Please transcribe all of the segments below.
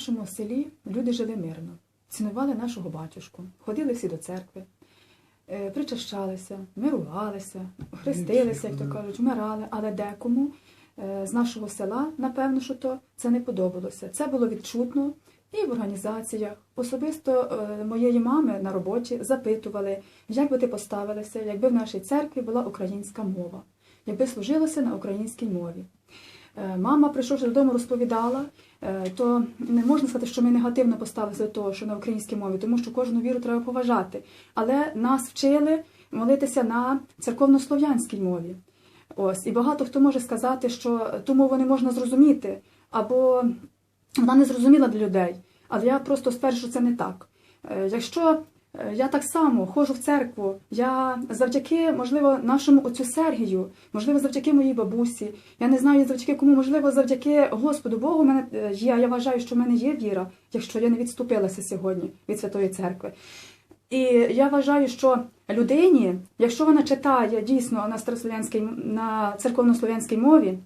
нашому селі люди жили мирно, цінували нашого батюшку, ходили всі до церкви, е, причащалися, мирувалися, хрестилися, як то кажуть, вмирали, але декому е, з нашого села, напевно, що то це не подобалося. Це було відчутно і в організаціях. Особисто е, моєї мами на роботі запитували, як би ти поставилася, якби в нашій церкві була українська мова, якби служилося на українській мові. Е, Мама, прийшовши додому, розповідала, е, то не можна сказати, що ми негативно поставилися до того, що на українській мові, тому що кожну віру треба поважати. Але нас вчили молитися на церковнослов'янській мові. Ось, і багато хто може сказати, що ту мову не можна зрозуміти, або вона не зрозуміла для людей. Але я просто стверджую, що це не так. Е, Якщо я так само ходжу в церкву, я завдяки, можливо, нашому отцю Сергію, можливо, завдяки моїй бабусі, я не знаю завдяки кому, можливо, завдяки Господу Богу, мене е, є, я вважаю, що в мене є віра, якщо я не відступилася сьогодні від Святої Церкви. І я вважаю, що людині, якщо вона читає дійсно на старослов'янській на церковнослов'янській мові,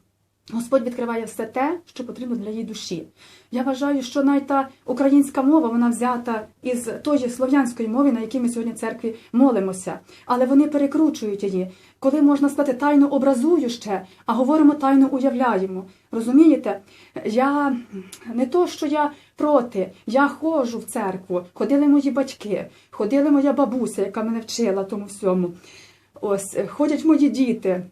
Господь відкриває все те, що потрібно для її душі. Я вважаю, що навіть та українська мова вона взята із тої слов'янської мови, на якій ми сьогодні в церкві молимося, але вони перекручують її. Коли можна сказати тайно образую ще, а говоримо тайно уявляємо. Розумієте? Я не то, що я проти, я ходжу в церкву, ходили мої батьки, ходила моя бабуся, яка мене вчила тому всьому. Ось ходять мої діти.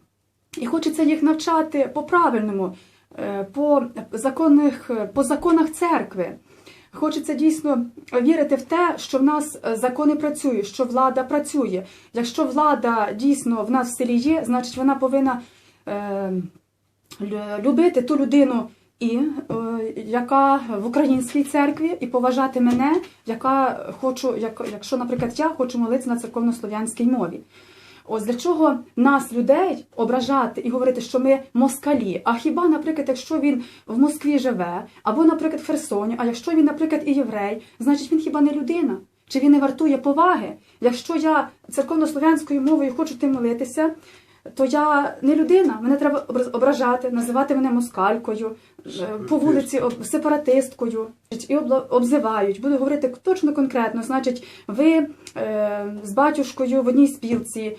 І хочеться їх навчати по-правильному, е, по законних, по законах церкви. Хочеться дійсно вірити в те, що в нас е, закони працюють, що влада працює. Якщо влада дійсно в нас в селі є, значить вона повинна е, любити ту людину, і, е, яка в українській церкві, і поважати мене, яка хочу, як, якщо, наприклад, я хочу молитися на церковнослов'янській мові. Ось для чого нас, людей, ображати і говорити, що ми москалі. А хіба, наприклад, якщо він в Москві живе, або, наприклад, в Херсоні, а якщо він, наприклад, і єврей, значить він хіба не людина? Чи він не вартує поваги? Якщо я церковнослов'янською мовою хочу тим молитися, то я не людина, мене треба ображати, називати мене москалькою, е, по вулиці сепаратисткою і обзивають. Буду говорити точно конкретно. Значить, ви е, з батюшкою в одній спілці. Е,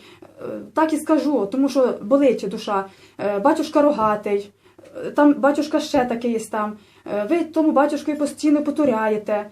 так і скажу, тому що болить душа. Е, батюшка рогатий, там батюшка ще такий там. Ви тому батюшкою постійно потуряєте.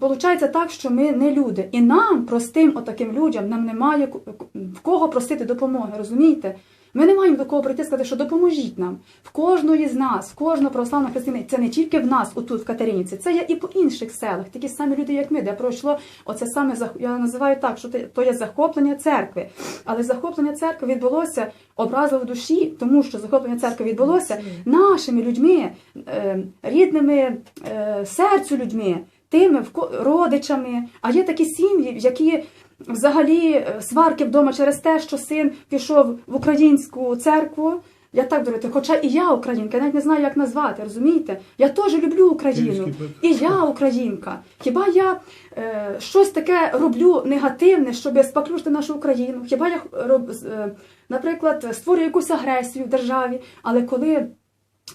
Получається так, що ми не люди. І нам, простим отаким людям, нам немає в кого просити допомоги, розумієте? Ми не маємо до кого прийти і сказати, що допоможіть нам. В кожної з нас, в кожного православного християнина, це не тільки в нас, отут, в Катеринівці, це є і по інших селах, такі самі люди, як ми, де пройшло оце саме я називаю так, що то є захоплення церкви. Але захоплення церкви відбулося образливо в душі, тому що захоплення церкви відбулося нашими людьми, е, рідними е, серцю людьми, тими родичами. А є такі сім'ї, які взагалі е, сварки вдома через те, що син пішов в українську церкву. Я так говорю, хоча і я українка, я навіть не знаю, як назвати, розумієте? Я теж люблю Україну. І я українка. Хіба я е, щось таке роблю негативне, щоб споплюжити нашу Україну? Хіба я роб, е, наприклад, створюю якусь агресію в державі? Але коли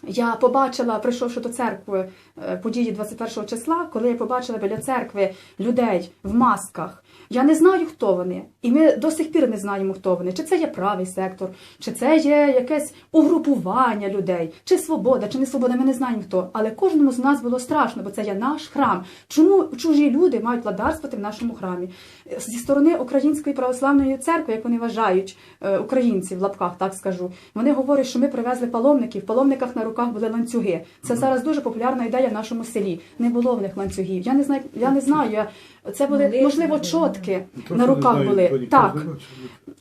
я побачила, прийшовши до церкви е, події 21 числа, коли я побачила біля церкви людей в масках, я не знаю, хто вони, і ми до сих пір не знаємо, хто вони. Чи це є правий сектор, чи це є якесь угрупування людей, чи свобода, чи не свобода. Ми не знаємо хто. Але кожному з нас було страшно, бо це є наш храм. Чому чужі люди мають владарствувати в нашому храмі? Зі сторони Української православної церкви, як вони вважають, е, українці в лапках, так скажу, вони говорять, що ми привезли паломників. В паломниках на руках були ланцюги. Це зараз дуже популярна ідея в нашому селі. Не було в них ланцюгів. Я не знаю, я не знаю. Це були можливо чотки То, на руках були. Так.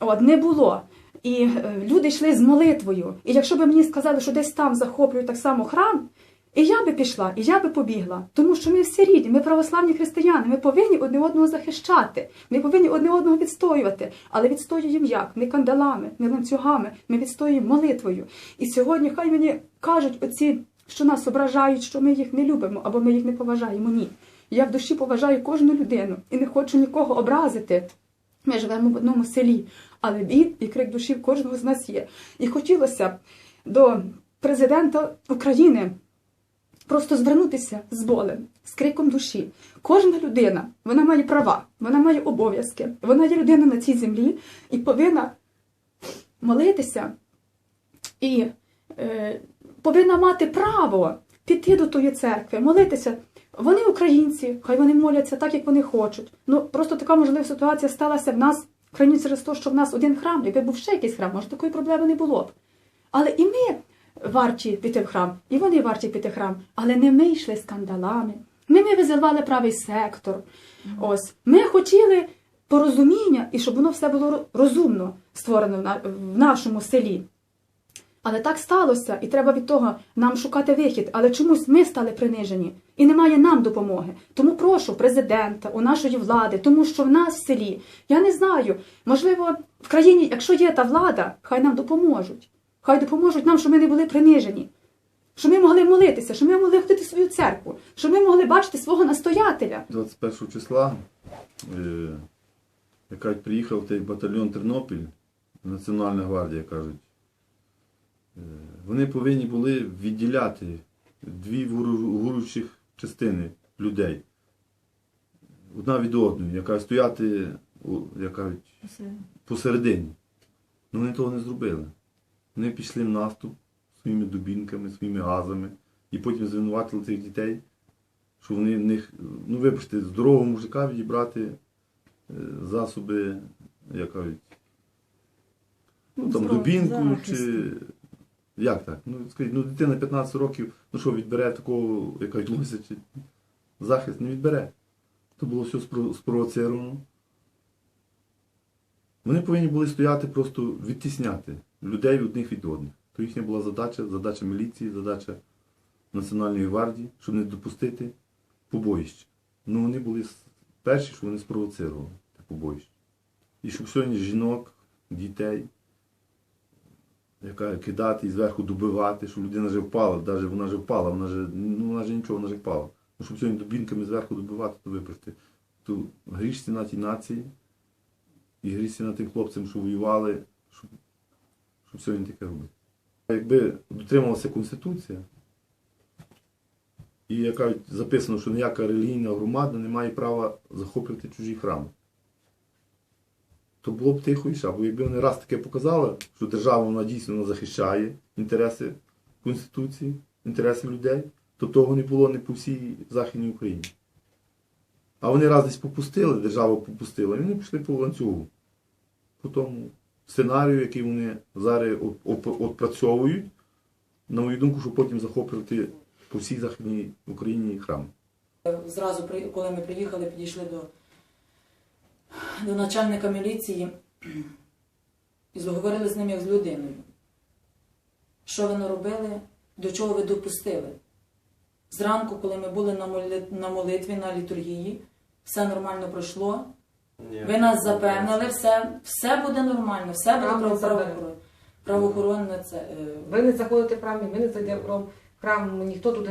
От не було. І е, люди йшли з молитвою. І якщо б мені сказали, що десь там захоплюють так само храм, і я би пішла, і я би побігла. Тому що ми всі рідні, ми православні християни, ми повинні одне одного захищати, ми повинні одне одного відстоювати. Але відстоюємо як? Не кандалами, не ланцюгами, ми відстоюємо молитвою. І сьогодні хай мені кажуть оці, що нас ображають, що ми їх не любимо або ми їх не поважаємо. Ні. Я в душі поважаю кожну людину і не хочу нікого образити. Ми живемо в одному селі, але біль і крик душі в кожного з нас є. І хотілося б до президента України просто звернутися з болем, з криком душі. Кожна людина вона має права, вона має обов'язки, вона є людина на цій землі і повинна молитися і е, повинна мати право піти до тої церкви, молитися. Вони українці, хай вони моляться так, як вони хочуть. Ну просто така можлива ситуація сталася в нас в країні через те, що в нас один храм, якби був ще якийсь храм, може такої проблеми не було б. Але і ми варті піти в храм, і вони варті піти в храм. Але не ми йшли скандалами, не ми визивали правий сектор. Ось ми хотіли порозуміння і щоб воно все було розумно створено в нашому селі. Але так сталося, і треба від того нам шукати вихід. Але чомусь ми стали принижені, і немає нам допомоги. Тому прошу президента, у нашої влади, тому що в нас в селі, я не знаю, можливо, в країні, якщо є та влада, хай нам допоможуть. Хай допоможуть нам, щоб ми не були принижені, щоб ми могли молитися, щоб ми могли ходити в свою церкву, щоб ми могли бачити свого настоятеля. 21 числа, е, яка приїхав той батальйон Тернопіль, Національна гвардія, кажуть, вони повинні були відділяти дві вору- частини людей. Одна від одної, яка стояти, як кажуть, посередині. Ну вони того не зробили. Вони пішли в наступ своїми дубінками, своїми газами і потім звинуватили цих дітей що вони в них, ну вибачте, здорового мужика відібрати е, засоби, як кажуть, ну там дубінку захист. чи. Як так? Ну скажіть, ну дитина 15 років, ну що, відбере такого, як кажуть, лося чи захист не відбере. То було все спровоцировано. Вони повинні були стояти просто відтісняти людей одних від одних. То їхня була задача, задача міліції, задача Національної гвардії, щоб не допустити побоїщ. Ну вони були перші, що вони спровоцирували те побоїще. І щоб сьогодні жінок, дітей, яка кидати і зверху добивати, щоб людина вже впала, навіть вона вже впала, вона вже, ну вона вже нічого, вона вже впала. Ну, щоб сьогодні дубінками зверху добивати, то вибачте. То гріш ціна тій нації і гріш ціна тим хлопцям, що воювали, щоб, щоб сьогодні таке робити. Якби дотрималася Конституція, і яка записано, що ніяка релігійна громада не має права захоплювати чужі храми. То було б тихо і ша. Бо якби вони раз таке показали, що держава вона дійсно захищає інтереси Конституції, інтереси людей, то того не було не по всій Західній Україні. А вони раз десь попустили, держава попустила, і вони пішли по ланцюгу. По тому сценарію, який вони зараз оп- оп- опрацьовують, на мою думку, щоб потім захоплювати по всій Західній Україні храм. Зразу, коли ми приїхали, підійшли до, до начальника міліції і заговорили з ним як з людиною. Що ви наробили, до чого ви допустили? Зранку, коли ми були на, моли- на молитві, на літургії, все нормально пройшло. Ні. Ви нас запевнили, все, все буде нормально, все буде право- правоохоронне. Правоохоронне це. е, Ви не заходите в храм, ми не зайдемо в храм. храм, ніхто туди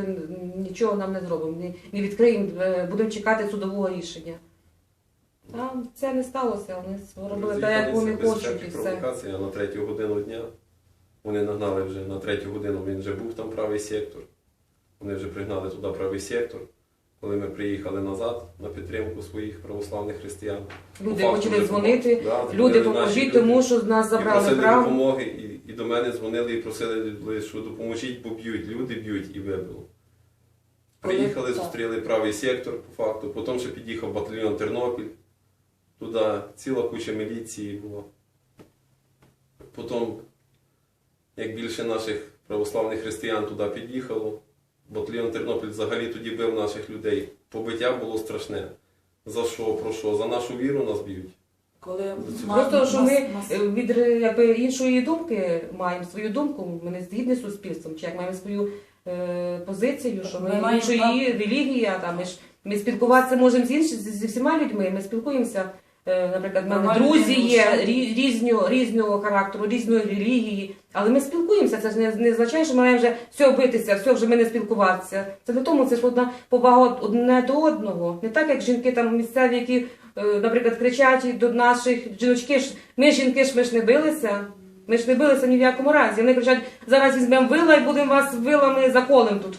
нічого нам не зробить. Не, не відкриємо, е, будемо чекати судового рішення. Там це не сталося, вони робили так, як вони хочуть і все. провокацій, а на третю годину дня вони нагнали вже на третю годину, він вже був там правий сектор. Вони вже пригнали туди правий сектор. Коли ми приїхали назад на підтримку своїх православних християн. Люди По факту почали вже дзвонити, Да, люди дзвонили наші поможіть, люди. тому що з нас і забрали просили храм. допомоги, і, і до мене дзвонили і просили, що допоможіть, бо б'ють, люди б'ють і вибило. Коли- Приїхали, так. зустріли правий сектор по факту, потім ще під'їхав батальйон Тернопіль. Туди ціла куча міліції була. Потім, як більше наших православних християн туди під'їхало, батальйон Тернопіль взагалі тоді бив наших людей. Побиття було страшне. За що, про що? За нашу віру нас б'ють. Коли Просто що ми е, від е, якби, іншої думки маємо свою думку, ми не згідні з суспільством, чи як маємо свою е, позицію, що ми, Ми маємо іншої релігії, там ми ж ми спілкуватися можемо з іншими зі всіма людьми. Ми спілкуємося. Е, Наприклад, в мене друзі є що? рі- різного, характеру, різної релігії, але ми спілкуємося. Це ж не, не означає, що ми маємо вже все битися, все вже ми не спілкуватися. Це для тому це ж одна повага одне до одного. Не так, як жінки там місцеві, які, е, наприклад, кричать до наших жіночки ж ми жінки ж ми ж не билися. Ми ж не билися ні в якому разі. Вони кричать, зараз візьмемо вила і будемо вас вилами заколем тут.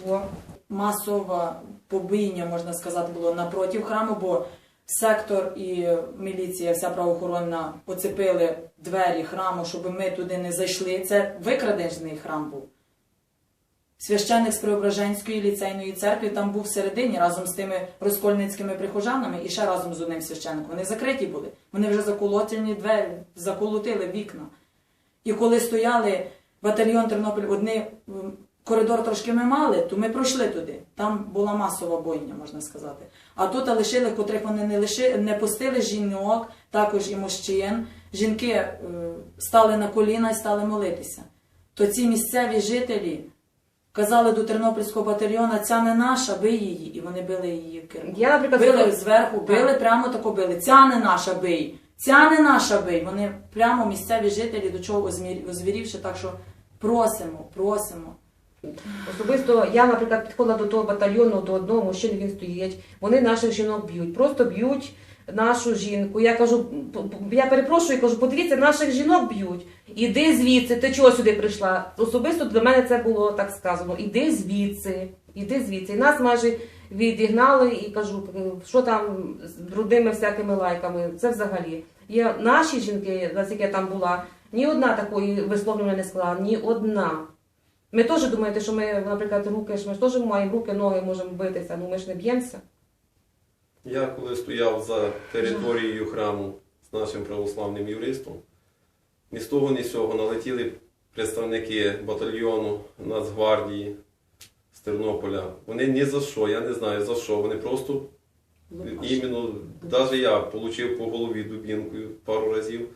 Масове побияння, можна сказати, було напротив храму, бо сектор і міліція, вся правоохоронна поцепили двері храму, щоб ми туди не зайшли. Це викрадений храм був. Священник з Преображенської ліцейної церкви там був всередині разом з тими розкольницькими прихожанами і ще разом з одним священником. Вони закриті були. Вони вже заколотені двері, заколотили вікна. І коли стояли батальйон Тернопіль, одні коридор трошки ми мали, то ми пройшли туди. Там була масова бойня, можна сказати. А тут лишили, котрих вони не лиши, не пустили жінок, також і мужчин. Жінки е, стали на коліна і стали молитися. То ці місцеві жителі казали до тернопільського батальйона, ця не наша, бий її. І вони били її в. Я, наприклад, Били сказала- зверху, били прямо тако били. Ця не наша бий, ця не наша бий. Вони прямо місцеві жителі до чого озвірівши, так що просимо, просимо. Особисто я, наприклад, підходила до того батальйону, до одного мужчини, він стоїть. Вони наших жінок б'ють, просто б'ють нашу жінку. Я кажу, я перепрошую, кажу, подивіться, наших жінок б'ють. Іди звідси, ти чого сюди прийшла? Особисто для мене це було так сказано. Іди звідси, іди звідси. І нас майже відігнали і кажу, що там з брудними всякими лайками. Це взагалі. Є наші жінки, наскільки я там була, ні одна такої висловлення не склала, ні одна. Ми теж думаєте, що ми, наприклад, руки, що ми ж теж маємо руки, ноги можемо битися, ну ми ж не б'ємося. Я коли стояв за територією храму з нашим православним юристом, ні з того, ні з цього налетіли представники батальйону Нацгвардії з Тернополя. Вони ні за що, я не знаю за що. Вони просто іменно, навіть я отримав по голові дубінкою пару разів.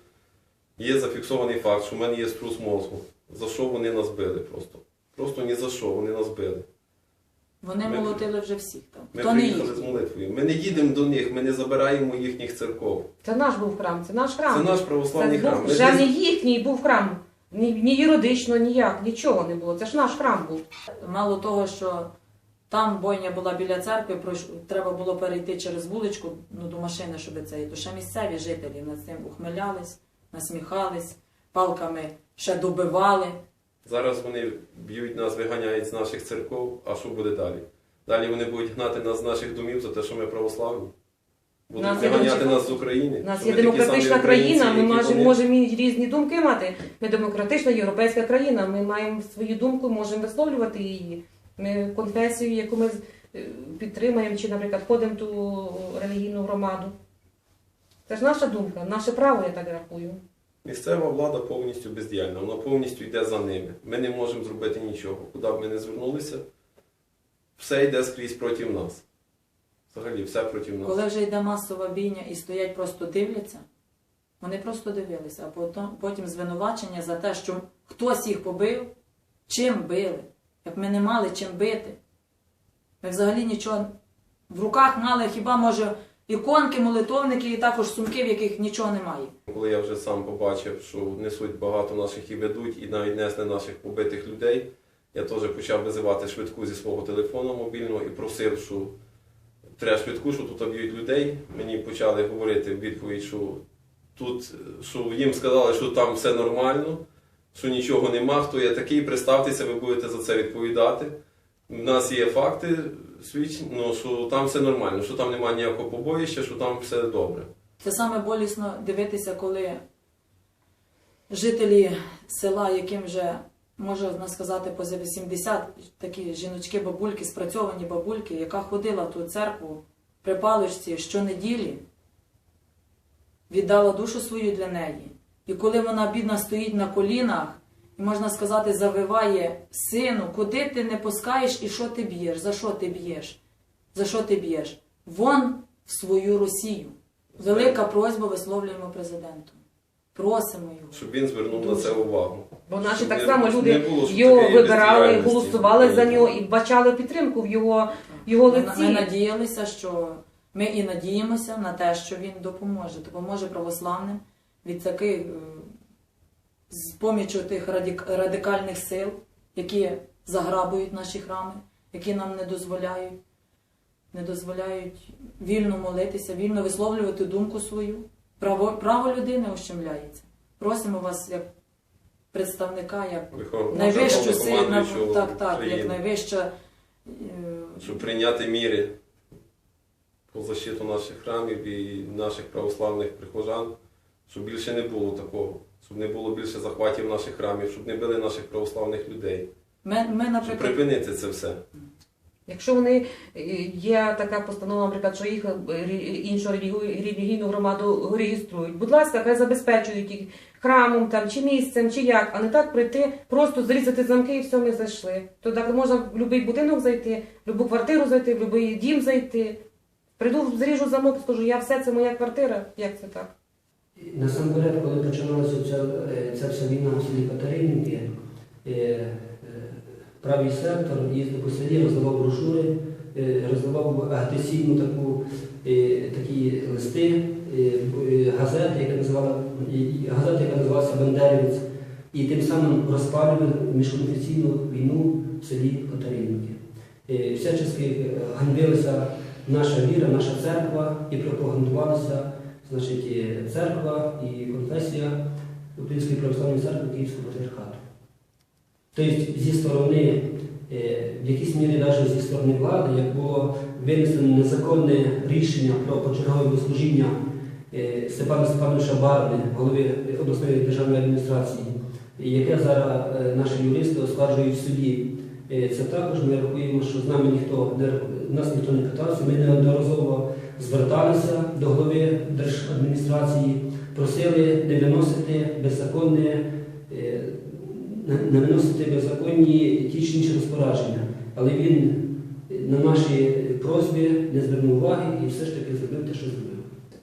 Є зафіксований факт, що в мене є струс мозку. За що вони нас били просто? Просто ні за що вони нас били. Вони Ми- молотили вже всіх там. Ми Хто не приїхали їх. з молитвою. Ми не їдемо до них, ми не забираємо їхніх церков. Це наш був храм, це наш храм. Це наш православний Це храм. був вже не їхній був храм. Ні, ні юридично, ніяк, нічого не було. Це ж наш храм був. Мало того, що там бойня була біля церкви, треба було перейти через вуличку ну, до машини, щоб це. І то ще місцеві жителі над цим ухмилялись, насміхались, палками ще добивали. Зараз вони б'ють нас, виганяють з наших церков, а що буде далі? Далі вони будуть гнати нас з наших домів за те, що ми православні. Будуть Нас виганяти нас з України. У нас є демократична країна, ми можемо, і різні думки мати. Ми демократична європейська країна, ми маємо свою думку, можемо висловлювати її. Ми конфесію, яку ми е, підтримуємо, чи, наприклад, ходимо в ту релігійну громаду. Це ж наша думка, наше право, я так рахую. Місцева влада повністю бездіяльна, вона повністю йде за ними. Ми не можемо зробити нічого. Куди б ми не звернулися, все йде скрізь проти нас. Взагалі, все проти нас. Коли вже йде масова бійня і стоять, просто дивляться, вони просто дивилися, а потім, звинувачення за те, що хтось їх побив, чим били, як ми не мали чим бити. Ми взагалі нічого в руках мали, хіба може іконки, молитовники і також сумки, в яких нічого немає. Коли я вже сам побачив, що несуть багато наших і ведуть, і навіть несли наших побитих людей, я теж почав визивати швидку зі свого телефону мобільного і просив, що треба швидку, що тут б'ють людей. Мені почали говорити в відповідь, що тут що їм сказали, що там все нормально, що нічого нема, хто я такий, представтеся, ви будете за це відповідати. У нас є факти, свідч... ну, що там все нормально, що там немає ніякого побоїща, що там все добре. Це саме болісно дивитися, коли жителі села, яким вже можна сказати поза 80, такі жіночки, бабульки, спрацьовані бабульки, яка ходила в ту церкву при паличці щонеділі, віддала душу свою для неї. І коли вона бідна стоїть на колінах, і можна сказати, завиває сину, куди ти не пускаєш і що ти б'єш? За що ти б'єш? За що ти б'єш? Вон в свою Росію. Велика просьба висловлюємо президенту. Просимо його. Щоб він звернув на це увагу. Бо наші Щоб так не- само люди було, його вибирали, голосували за нього і бачали підтримку в його, його Ми, лиці. ми надіялися, що ми і надіємося на те, що він допоможе. Допоможе православним від таких е, з помічю тих радик- радикальних сил, які заграбують наші храми, які нам не дозволяють, не дозволяють вільно молитися, вільно висловлювати думку свою. Право, право людини ущемляється. Просимо вас, як представника, як Верховного найвищу силу, так, так, як найвища е, заходів. прийняти міри по защиту наших храмів і наших православних прихожан, щоб більше не було такого, щоб не було більше захватів наших храмів, щоб не били наших православних людей, Ми, ми щоб наприклад, припинити це все. Якщо вони е, є така постанова, наприклад, що їх е, рі- іншу релігійну громаду реєструють, будь ласка, хай забезпечують їх храмом там чи місцем, чи як, а не так прийти, просто зрізати замки і все, ми зайшли. То так можна в будь-який будинок зайти, в будь-яку квартиру зайти, в будь-який дім зайти. Прийду, зріжу замок, скажу, я все, це моя квартира. Як це так? Насамперед, коли починалася ця, е, ця вся війна в селі Катеринівки, е, е, правий сектор їздив по селі, роздавав брошури, роздавав агресивну таку, такі листи, газети, яка називала, газета, яка називалася Бандерівець, і тим самим розпалювали міжконфесійну війну в селі Катеринівки. Всячески ганьбилася наша віра, наша церква і пропагандувалася значить, і церква і конфесія Української православної церкви Київського патріархату. Тобто зі сторони, е, в якійсь мірі навіть зі сторони влади, як було винесено незаконне рішення про почергове богослужіння е, Степана Степановича Барни, голови обласної державної адміністрації, яке зараз е, наші юристи оскаржують в суді. Це також ми рахуємо, що з нами ніхто не нас ніхто не питався. Ми неодноразово зверталися до голови держадміністрації, просили не виносити беззаконне, е, не- виносити беззаконні ті чи інші розпорядження. Але він на наші просьби не звернув уваги і все ж таки зробив те, що зробив.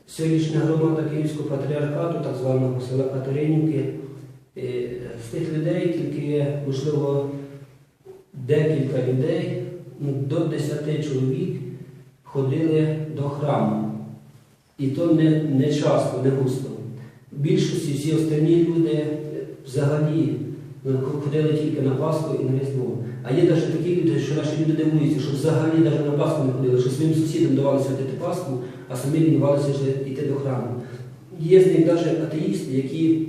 Сьогоднішня громада Київського патріархату, так званого села Катеринівки, е, з тих людей тільки, можливо, декілька людей, ну, до 10 чоловік ходили до храму. І то не, не часто, не густо. В більшості всі останні люди е, взагалі ну, ходили тільки на Пасху і на Різдво. А є навіть такі люди, що наші люди дивуються, що взагалі навіть на Пасху не ходили, що своїм сусідам давали святити Пасху, а самі лінувалися йти до храму. Є з них навіть атеїсти, які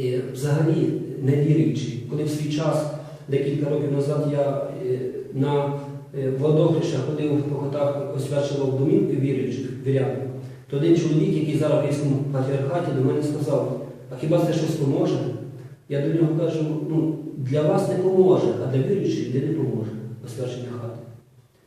е, взагалі не віруючі. Коли в свій час, декілька років назад, я е, на е, водохреща ходив по котах, освячував домівки віруючих вірян, то один чоловік, який зараз в Київському патріархаті, до мене сказав, а хіба це щось поможе? Я до нього кажу, ну, для вас не поможе, а для віруючих не поможе освячення хати.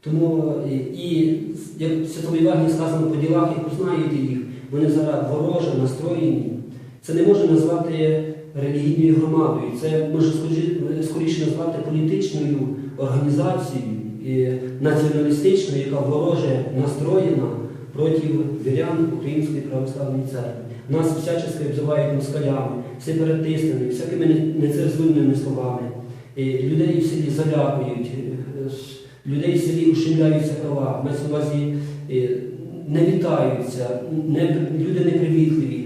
Тому і, і як Святому Євангелії сказано по ділах, як узнаєте їх, вони зараз вороже настроєні. Це не можна назвати релігійною громадою, це скоріше- скоріше назвати політичною організацією і націоналістичною, яка вороже настроєна проти вірян Української православної церкви. Нас всячески обзивають москалями, сепаратистами, всякими не- нецензурними словами. І людей в селі залякують, е, людей в селі ущемляються права, мається на увазі е, не вітаються, не, люди непривітливі.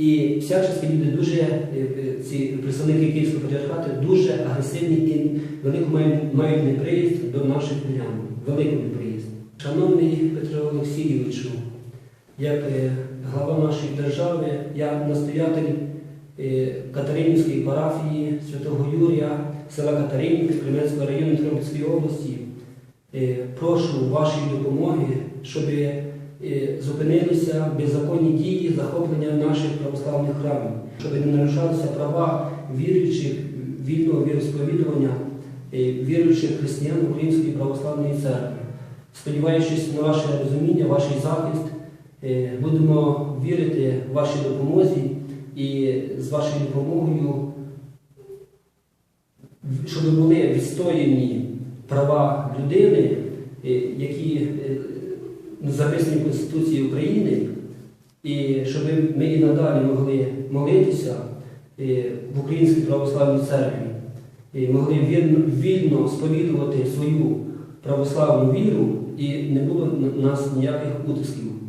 І всячески люди дуже, е, е, ці представники Київського патріархату дуже агресивні і велику мають, мають неприязнь до наших вірян, велику неприязнь. Шановний Петро Олексійовичу, як е, глава нашої держави, я настоятель Катеринівської парафії Святого Юрія, села Катеринівки Кременського району Тернопільської області. Прошу вашої допомоги, щоб зупинилися беззаконні дії захоплення наших православних храмів, щоб не нарушалися права віруючих вільного віросповідування е, віруючих християн Української православної церкви. Сподіваючись на ваше розуміння, ваш захист, е, будемо вірити вашій допомозі і з вашою допомогою, щоб були відстояні права людини, е, які е, записані в Конституції України, і щоб ми і надалі могли молитися е, в Українській православній церкві, і могли вільно, вільно сповідувати свою православну віру, і не було в нас ніяких утисків.